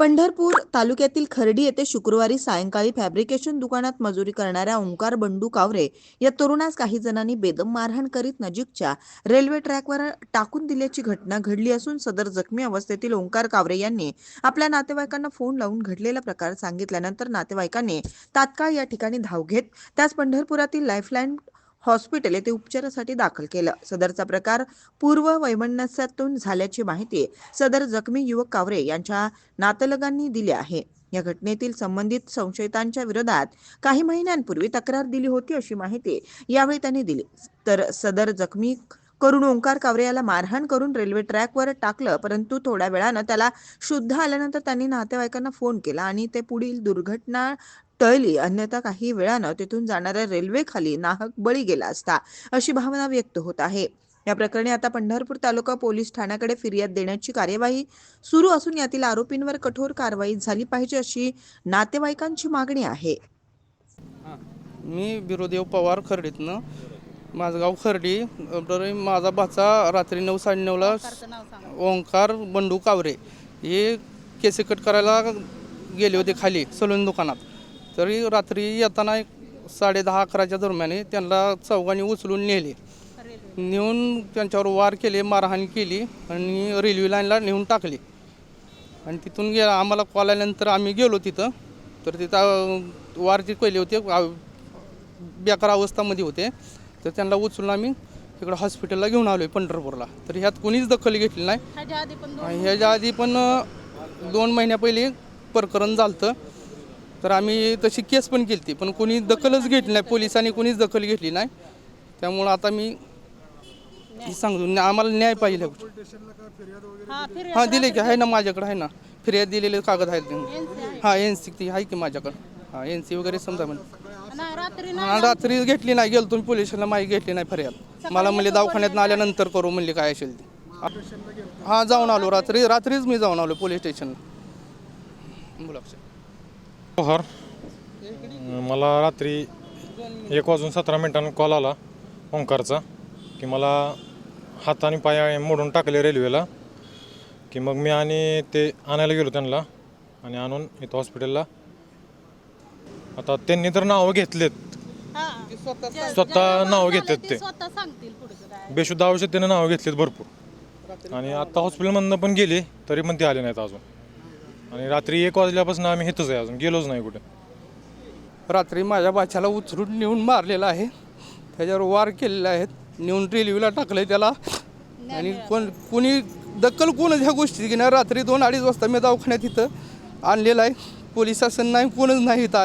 पंढरपूर तालुक्यातील खर्डी येथे शुक्रवारी सायंकाळी फॅब्रिकेशन दुकानात मजुरी करणाऱ्या ओंकार बंडू कावरे या तरुणास काही जणांनी बेदम मारहाण करीत नजीकच्या रेल्वे ट्रॅकवर टाकून दिल्याची घटना घडली असून सदर जखमी अवस्थेतील ओंकार कावरे यांनी आपल्या नातेवाईकांना फोन लावून घडलेला प्रकार सांगितल्यानंतर नातेवाईकांनी तात्काळ या ठिकाणी धाव घेत त्यास पंढरपुरातील लाईफलाईन हॉस्पिटल येथे उपचारासाठी दाखल केलं. सदरचा प्रकार पूर्व वैमनस्यातून झाल्याची माहिती सदर जखमी युवक कावरे यांच्या नातलगांनी दिली आहे. या घटनेतील संबंधित संशयितांच्या विरोधात काही महिन्यांपूर्वी तक्रार दिली होती अशी माहिती यावेळी त्यांनी दिली. तर सदर जखमी करून ओंकार कावरे याला मारहाण करून रेल्वे ट्रॅकवर टाकलं परंतु थोड्या वेळानं त्याला शुद्ध आल्यानंतर त्यांनी नातेवाईकांना फोन केला आणि ते पुढील दुर्घटना टळली. अन्यथा काही वेळानं तिथून जाणाऱ्या रेल्वेखाली नाहक बळी गेला असता अशी भावना व्यक्त होत आहे. या प्रकरणी आता पंढरपूर तालुका पोलीस ठाण्याकडे फिर्याद देण्याची कार्यवाही सुरू असून यातील आरोपींवर कठोर कारवाई झाली पाहिजे अशी नातेवाईकांची मागणी आहे. मी बिरोदेव पवार खर्डीतनं माझं गाव खर्डी तर माझा भाचा रात्री नऊ साडेनऊला ओंकार बंडू कावरे हे केसे कट करायला गेले होते खाली सलून दुकानात. तरी रात्री येताना एक साडे दहा अकराच्या दरम्यान त्यांना चौघांनी उचलून नेले. नेऊन त्यांच्यावर वार केले मारहाण केली आणि रेल्वे लाईनला नेऊन टाकले. आणि तिथून गे आम्हाला कॉल आल्यानंतर आम्ही गेलो तिथं. तर तिथं वार जे केले होते बेकार अवस्थामध्ये होते. तर त्यांना उचलून आम्ही तिकडं हॉस्पिटलला घेऊन आलो आहे पंढरपूरला. तर ह्यात कोणीच दखल घेतली नाही. आणि ह्याच्या आधी पण अं, दोन महिन्या पहिले प्रकरण झालं तर आम्ही तशी केस पण केली ती पण कोणी दखलच घेतली नाही. पोलिसांनी कोणीच दखल घेतली नाही. त्यामुळं आता मी सांगतो आम्हाला न्याय पाहिजे. हां दिले की आहे ना माझ्याकडे आहे ना. फिर्याद दिलेले कागद आहेत. हां एन सी ती आहे की माझ्याकडं. हां एन सी वगैरे समजा म्हणजे रात्री घेतली नाही गेलो तुम्ही पोलिसांना माहिती घेतली नाही फर्याद. मला म्हणले दवाखान्यात आल्यानंतर करू म्हणले काय असेल ते. हां जाऊन आलो रात्री रात्रीच मी जाऊन आलो पोलीस स्टेशनला बोला पवार मला रात्री एक वाजून सतरा मिनिटांनी कॉल आला ओंकारचा की मला हात आणि पाय मोडून टाकले रेल्वेला की मग मी आणि ते आणायला गेलो त्यांना आणि आणून इथं हॉस्पिटलला आता त्यांनी तर नावं घेतलेत. स्वतः नावं घेतलेत ते. स्वतः सांगतील पुढचं काय. बेशुद्ध औषध त्यानं नावं घेतलीत भरपूर. आणि आत्ता हॉस्पिटलमधनं पण गेले तरी पण ते आले नाहीत अजून. आणि रात्री एक वाजल्यापासून आम्ही इथंच आहे अजून गेलोच नाही कुठे. रात्री माझ्या बाच्याला उचलून नेऊन मारलेला आहे. त्याच्यावर वार केलेले आहेत. नेऊन रेल्वेला टाकलं त्याला. आणि कोण कोणी दखल कोणच ह्या गोष्टी घेणार. रात्री दोन अडीच वाजता मी दवाखान्यात इथं आणलेलं आहे. पोलीस शासन नाही कोणच नाही इथं